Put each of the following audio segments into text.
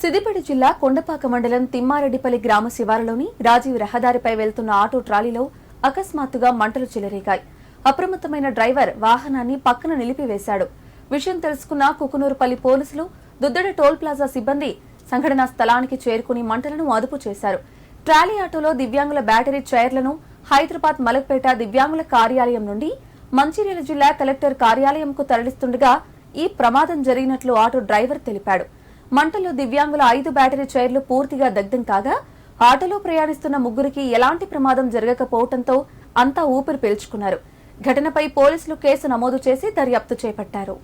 సిద్దిపేట జిల్లా కొండపాక మండలం తిమ్మారెడ్డిపల్లి గ్రామ శివారులోని రాజీవ్ రహదారిపై వెళ్తున్న ఆటో ట్రాలీలో అకస్మాత్తుగా మంటలు చెలరేగాయి. అప్రమత్తమైన డ్రైవర్ వాహనాన్ని పక్కన నిలిపివేశాడు. విషయం తెలుసుకున్న కుకునూరుపల్లి పోలీసులు దుద్దడ టోల్ ప్లాజా సిబ్బంది సంఘటనా స్థలానికి చేరుకుని మంటలను అదుపు చేశారు. ట్రాలీ ఆటోలో దివ్యాంగుల బ్యాటరీ చైర్లను హైదరాబాద్ మలక్పేట దివ్యాంగుల కార్యాలయం నుండి మంచిర్యాల జిల్లా కలెక్టర్ కార్యాలయంకు తరలిస్తుండగా ఈ ప్రమాదం జరిగినట్లు ఆటో డ్రైవర్ తెలిపాడు. మంటల్లో దివ్యాంగుల ఐదు బ్యాటరీ చైర్లు పూర్తిగా దగ్ధం కాగా ఆటోలో ప్రయాణిస్తున్న ముగ్గురికి ఎలాంటి ప్రమాదం జరగకపోవడంతో అంతా ఊపిరి పీల్చుకున్నారు. ఘటనపై పోలీసులు కేసు నమోదు చేసి దర్యాప్తు చేపట్టారు.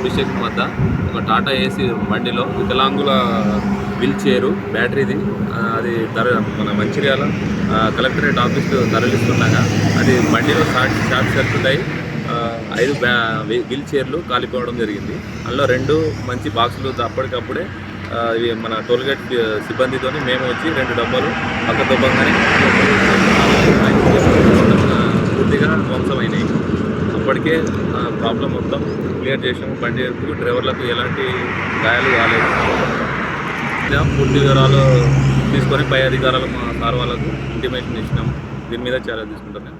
అభిషేక్ వద్ద ఒక టాటా ఏసీ బండిలో వికలాంగుల వీల్ చైరు బ్యాటరీది అది తర మన మంచిర్యాల కలెక్టరేట్ ఆఫీస్ తరలిస్తుండగా అది బండిలో షార్ట్ షార్ట్ సర్క్యూట్ అయ్యి ఐదు వీల్ చైర్లు కాలిపోవడం జరిగింది. అందులో రెండు మంచి బాక్సులు అప్పటికప్పుడే ఇవి మన టోల్గేట్ సిబ్బందితోని మేము వచ్చి రెండు డబ్బాలు పక్క దొబ్బంగానే పూర్తిగా ధ్వంసమైనాయి. అప్పటికే ప్రాబ్లం మొత్తం క్లియర్ చేసాము బండి డ్రైవర్లకు ఎలాంటి గాయాలు కాలేదు ఇలా పూర్తి వివరాలు తీసుకొని పై అధికారులు మా సార్ వాళ్ళకు ఇంటిమేషన్ ఇచ్చినాము. దీని మీద చర్య తీసుకుంటాను